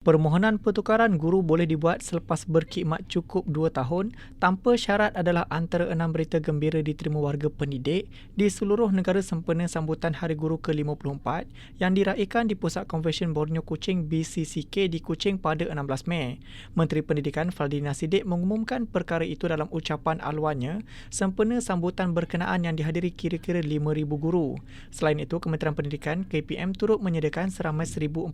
Permohonan pertukaran guru boleh dibuat selepas berkhidmat cukup 2 tahun tanpa syarat adalah antara enam berita gembira diterima warga pendidik di seluruh negara sempena sambutan Hari Guru ke-54 yang diraikan di Pusat Konvensyen Borneo Kuching BCCK di Kuching pada 16 Mei. Menteri Pendidikan Faldina Sidik mengumumkan perkara itu dalam ucapan aluannya sempena sambutan berkenaan yang dihadiri kira-kira 5,000 guru. Selain itu, Kementerian Pendidikan KPM turut menyediakan seramai 1,470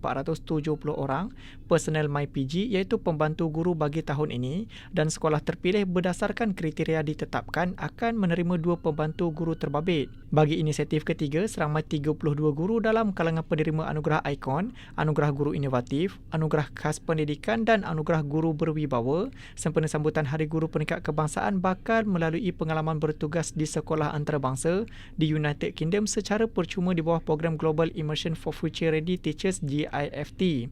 orang personel MyPG iaitu pembantu guru bagi tahun ini dan sekolah terpilih berdasarkan kriteria ditetapkan akan menerima dua pembantu guru terbabit. Bagi inisiatif ketiga, seramai 32 guru dalam kalangan penerima anugerah ikon, anugerah guru inovatif, anugerah khas pendidikan dan anugerah guru berwibawa sempena sambutan Hari Guru Peningkat Kebangsaan bakal melalui pengalaman bertugas di sekolah antarabangsa di United Kingdom secara percuma di bawah program Global Immersion for Future Ready Teachers GIFT.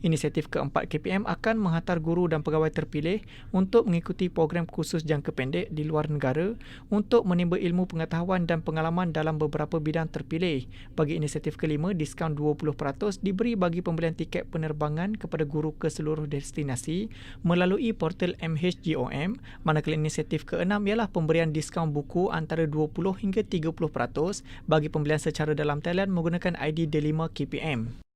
Inisiatif keempat KPM akan menghantar guru dan pegawai terpilih untuk mengikuti program khusus jangka pendek di luar negara untuk menimba ilmu pengetahuan dan pengalaman dalam beberapa bidang terpilih. Bagi inisiatif kelima, diskaun 20% diberi bagi pembelian tiket penerbangan kepada guru ke seluruh destinasi melalui portal MHGOM, manakala inisiatif keenam ialah pemberian diskaun buku antara 20 hingga 30% bagi pembelian secara dalam talian menggunakan ID D5 KPM.